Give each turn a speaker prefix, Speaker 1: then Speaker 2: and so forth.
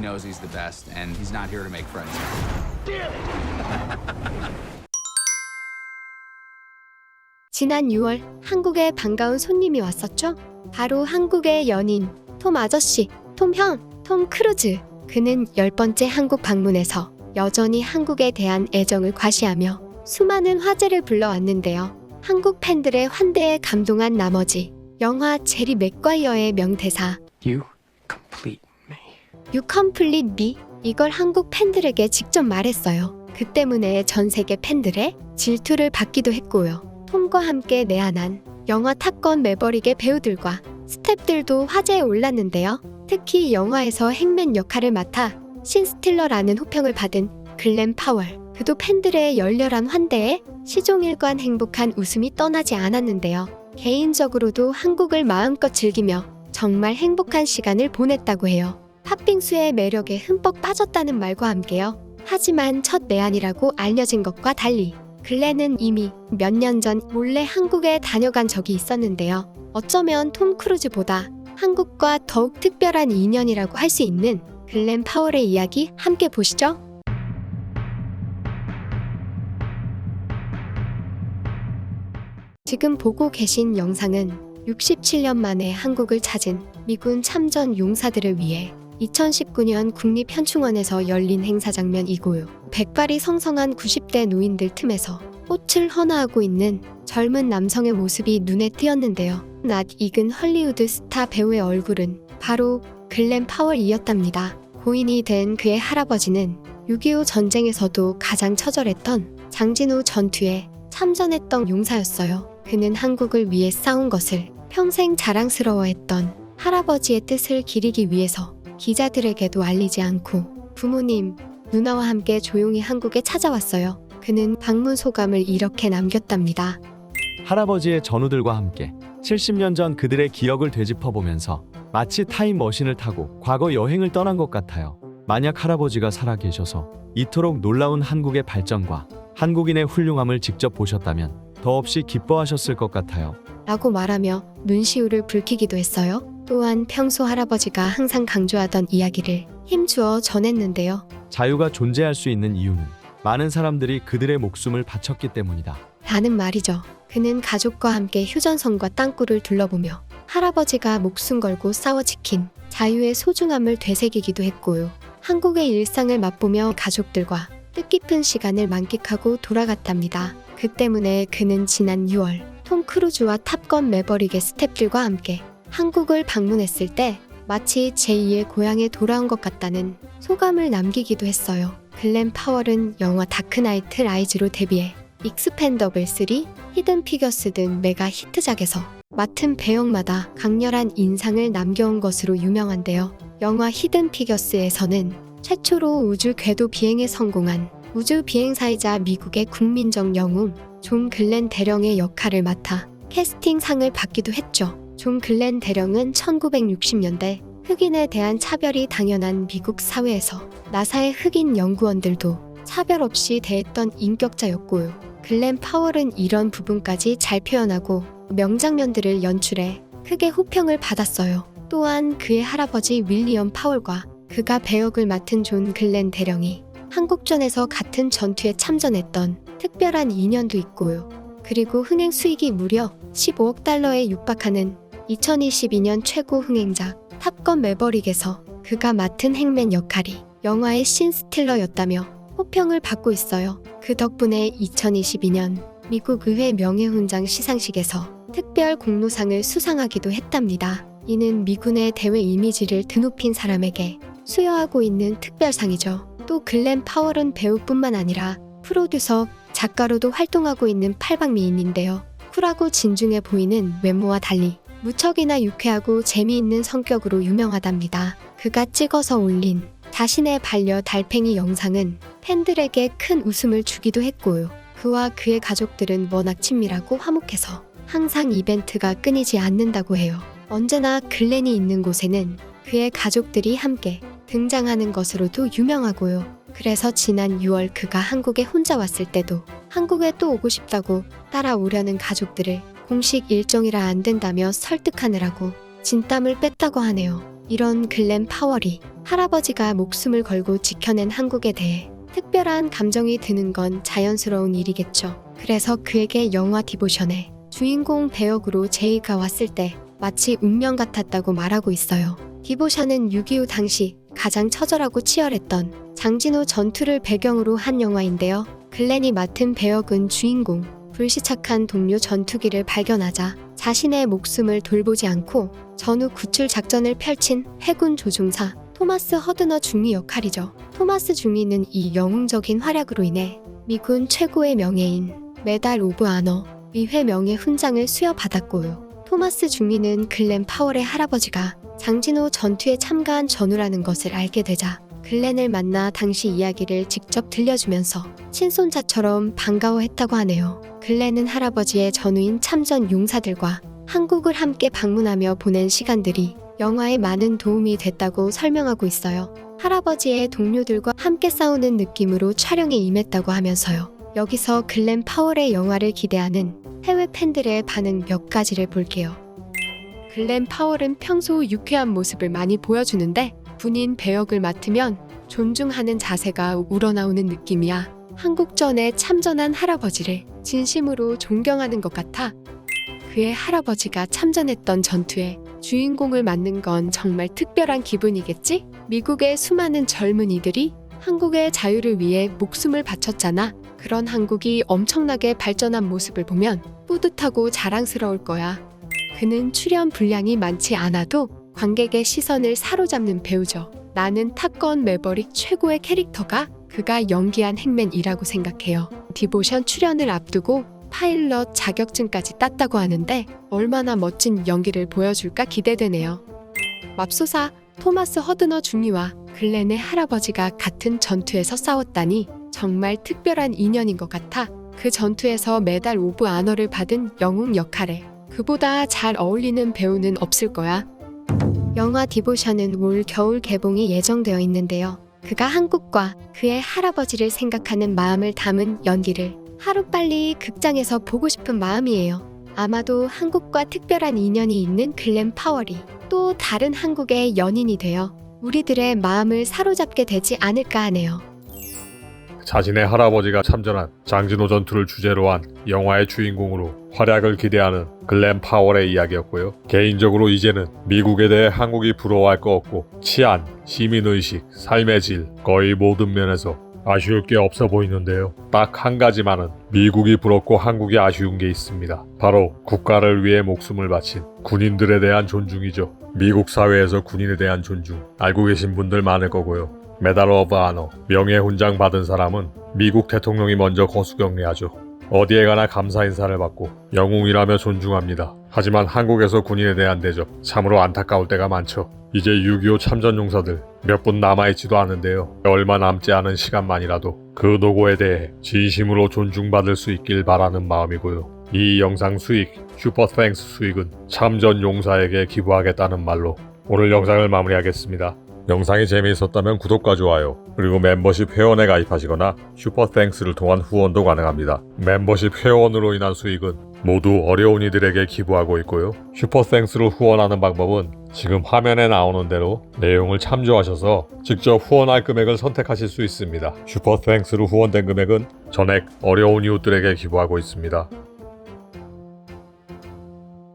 Speaker 1: He knows he's the best, and he's not here to make friends.
Speaker 2: 지난 6월 한국에 반가운 손님이 왔었죠. 바로 한국의 연인 톰 아저씨, 톰 형, 톰 크루즈. 그는 열 번째 한국 방문에서 여전히 한국에 대한 애정을 과시하며 수많은 화제를 불러왔는데요. 한국 팬들의 환대에 감동한 나머지 영화 제리 맥과이어의 명대사
Speaker 3: You.
Speaker 2: You complete me 이걸 한국 팬들에게 직접 말했어요. 그 때문에 전 세계 팬들의 질투를 받기도 했고요. 톰과 함께 내한한 영화 탑건 매버릭의 배우들과 스탭들도 화제에 올랐는데요. 특히 영화에서 행맨 역할을 맡아 신스틸러라는 호평을 받은 글렌 파월. 그도 팬들의 열렬한 환대에 시종일관 행복한 웃음이 떠나지 않았는데요. 개인적으로도 한국을 마음껏 즐기며 정말 행복한 시간을 보냈다고 해요. 팥빙수의 매력에 흠뻑 빠졌다는 말과 함께요. 하지만 첫 내한이라고 알려진 것과 달리 글렌은 이미 몇 년 전 몰래 한국에 다녀간 적이 있었는데요. 어쩌면 톰 크루즈보다 한국과 더욱 특별한 인연이라고 할 수 있는 글렌 파월의 이야기 함께 보시죠. 지금 보고 계신 영상은 67년 만에 한국을 찾은 미군 참전 용사들을 위해 2019년 국립현충원에서 열린 행사 장면이고요. 백발이 성성한 90대 노인들 틈에서 꽃을 헌화하고 있는 젊은 남성의 모습이 눈에 띄었는데요. 낯 익은 헐리우드 스타 배우의 얼굴은 바로 글렌 파월이었답니다. 고인이 된 그의 할아버지는 6.25 전쟁에서도 가장 처절했던 장진우 전투에 참전했던 용사였어요. 그는 한국을 위해 싸운 것을 평생 자랑스러워했던 할아버지의 뜻을 기리기 위해서 기자들에게도 알리지 않고 부모님, 누나와 함께 조용히 한국에 찾아왔어요. 그는 방문 소감을 이렇게 남겼답니다.
Speaker 4: 할아버지의 전우들과 함께 70년 전 그들의 기억을 되짚어보면서 마치 타임머신을 타고 과거 여행을 떠난 것 같아요. 만약 할아버지가 살아계셔서 이토록 놀라운 한국의 발전과 한국인의 훌륭함을 직접 보셨다면 더없이 기뻐하셨을 것 같아요.
Speaker 2: 라고 말하며 눈시울을 붉히기도 했어요. 또한 평소 할아버지가 항상 강조하던 이야기를 힘주어 전했는데요.
Speaker 4: 자유가 존재할 수 있는 이유는 많은 사람들이 그들의 목숨을 바쳤기 때문이다.
Speaker 2: 라는 말이죠. 그는 가족과 함께 휴전선과 땅굴을 둘러보며 할아버지가 목숨 걸고 싸워 지킨 자유의 소중함을 되새기기도 했고요. 한국의 일상을 맛보며 가족들과 뜻깊은 시간을 만끽하고 돌아갔답니다. 그 때문에 그는 지난 6월 톰 크루즈와 탑건 매버릭의 스탭들과 함께 한국을 방문했을 때 마치 제2의 고향에 돌아온 것 같다는 소감을 남기기도 했어요. 글렌 파월은 영화 다크나이트 라이즈로 데뷔해 익스펜더블 3, 히든 피겨스 등 메가 히트작에서 맡은 배역마다 강렬한 인상을 남겨온 것으로 유명한데요. 영화 히든 피겨스에서는 최초로 우주 궤도 비행에 성공한 우주 비행사이자 미국의 국민적 영웅 존 글렌 대령의 역할을 맡아 캐스팅상을 받기도 했죠. 존 글렌 대령은 1960년대 흑인에 대한 차별이 당연한 미국 사회에서 나사의 흑인 연구원들도 차별 없이 대했던 인격자였고요. 글렌 파월은 이런 부분까지 잘 표현하고 명장면들을 연출해 크게 호평을 받았어요. 또한 그의 할아버지 윌리엄 파월과 그가 배역을 맡은 존 글렌 대령이 한국전에서 같은 전투에 참전했던 특별한 인연도 있고요. 그리고 흥행 수익이 무려 15억 달러에 육박하는 2022년 최고 흥행작 탑건 매버릭에서 그가 맡은 행맨 역할이 영화의 신 스틸러였다며 호평을 받고 있어요. 그 덕분에 2022년 미국 의회 명예훈장 시상식에서 특별 공로상을 수상하기도 했답니다. 이는 미군의 대외 이미지를 드높인 사람에게 수여하고 있는 특별상이죠. 또 글렌 파월은 배우뿐만 아니라 프로듀서, 작가로도 활동하고 있는 팔방미인인데요. 쿨하고 진중해 보이는 외모와 달리 무척이나 유쾌하고 재미있는 성격으로 유명하답니다. 그가 찍어서 올린 자신의 반려 달팽이 영상은 팬들에게 큰 웃음을 주기도 했고요. 그와 그의 가족들은 워낙 친밀하고 화목해서 항상 이벤트가 끊이지 않는다고 해요. 언제나 글렌이 있는 곳에는 그의 가족들이 함께 등장하는 것으로도 유명하고요. 그래서 지난 6월 그가 한국에 혼자 왔을 때도 한국에 또 오고 싶다고 따라오려는 가족들을 공식 일정이라 안 된다며 설득하느라고 진땀을 뺐다고 하네요. 이런 글렌 파월이 할아버지가 목숨을 걸고 지켜낸 한국에 대해 특별한 감정이 드는 건 자연스러운 일이겠죠. 그래서 그에게 영화 디보션에 주인공 배역으로 제이가 왔을 때 마치 운명 같았다고 말하고 있어요. 디보션은 6.25 당시 가장 처절하고 치열했던 장진호 전투를 배경으로 한 영화인데요. 글렌이 맡은 배역은 주인공 불시착한 동료 전투기를 발견하자 자신의 목숨을 돌보지 않고 전후 구출 작전을 펼친 해군 조종사 토마스 허드너 중위 역할이죠. 토마스 중위는 이 영웅적인 활약으로 인해 미군 최고의 명예인 메달 오브 아너 위회 명예 훈장을 수여받았고요. 토마스 중위는 글렌 파월의 할아버지가 장진호 전투에 참가한 전우라는 것을 알게 되자 글렌을 만나 당시 이야기를 직접 들려주면서 친손자처럼 반가워했다고 하네요. 글렌은 할아버지의 전우인 참전 용사들과 한국을 함께 방문하며 보낸 시간들이 영화에 많은 도움이 됐다고 설명하고 있어요. 할아버지의 동료들과 함께 싸우는 느낌으로 촬영에 임했다고 하면서요. 여기서 글렌 파월의 영화를 기대하는 해외 팬들의 반응 몇 가지를 볼게요. 글렌 파월은 평소 유쾌한 모습을 많이 보여주는데 군인 배역을 맡으면 존중하는 자세가 우러나오는 느낌이야. 한국전에 참전한 할아버지를 진심으로 존경하는 것 같아. 그의 할아버지가 참전했던 전투에 주인공을 맡는 건 정말 특별한 기분이겠지? 미국의 수많은 젊은이들이 한국의 자유를 위해 목숨을 바쳤잖아. 그런 한국이 엄청나게 발전한 모습을 보면 뿌듯하고 자랑스러울 거야. 그는 출연 분량이 많지 않아도 관객의 시선을 사로잡는 배우죠. 나는 탑건 매버릭 최고의 캐릭터가 그가 연기한 행맨이라고 생각해요. 디보션 출연을 앞두고 파일럿 자격증까지 땄다고 하는데 얼마나 멋진 연기를 보여줄까 기대되네요. 맙소사 토마스 허드너 중위와 글렌의 할아버지가 같은 전투에서 싸웠다니 정말 특별한 인연인 것 같아 그 전투에서 메달 오브 아너를 받은 영웅 역할에 그보다 잘 어울리는 배우는 없을 거야. 영화 디보션은 올 겨울 개봉이 예정되어 있는데요. 그가 한국과 그의 할아버지를 생각하는 마음을 담은 연기를 하루빨리 극장에서 보고 싶은 마음이에요. 아마도 한국과 특별한 인연이 있는 글렌 파월이 또 다른 한국의 연인이 되어 우리들의 마음을 사로잡게 되지 않을까 하네요.
Speaker 5: 자신의 할아버지가 참전한 장진호 전투를 주제로 한 영화의 주인공으로 활약을 기대하는 글렌 파월의 이야기였고요. 개인적으로 이제는 미국에 대해 한국이 부러워할 거 없고 치안, 시민의식, 삶의 질 거의 모든 면에서 아쉬울 게 없어 보이는데요. 딱 한 가지만은 미국이 부럽고 한국이 아쉬운 게 있습니다. 바로 국가를 위해 목숨을 바친 군인들에 대한 존중이죠. 미국 사회에서 군인에 대한 존중 알고 계신 분들 많을 거고요. 메달 오브 아너 명예훈장 받은 사람은 미국 대통령이 먼저 거수경례하죠. 어디에 가나 감사 인사를 받고 영웅이라며 존중합니다. 하지만 한국에서 군인에 대한 대접 참으로 안타까울 때가 많죠. 이제 6.25 참전 용사들 몇 분 남아있지도 않은데요. 얼마 남지 않은 시간만이라도 그 노고에 대해 진심으로 존중받을 수 있길 바라는 마음이고요. 이 영상 수익, 슈퍼땡스 수익은 참전 용사에게 기부하겠다는 말로 오늘 영상을 마무리하겠습니다. 영상이 재미있었다면 구독과 좋아요, 그리고 멤버십 회원에 가입하시거나 슈퍼땡스를 통한 후원도 가능합니다. 멤버십 회원으로 인한 수익은 모두 어려운 이들에게 기부하고 있고요. 슈퍼땡스로 후원하는 방법은 지금 화면에 나오는 대로 내용을 참조하셔서 직접 후원할 금액을 선택하실 수 있습니다. 슈퍼땡스로 후원된 금액은 전액 어려운 이웃들에게 기부하고 있습니다.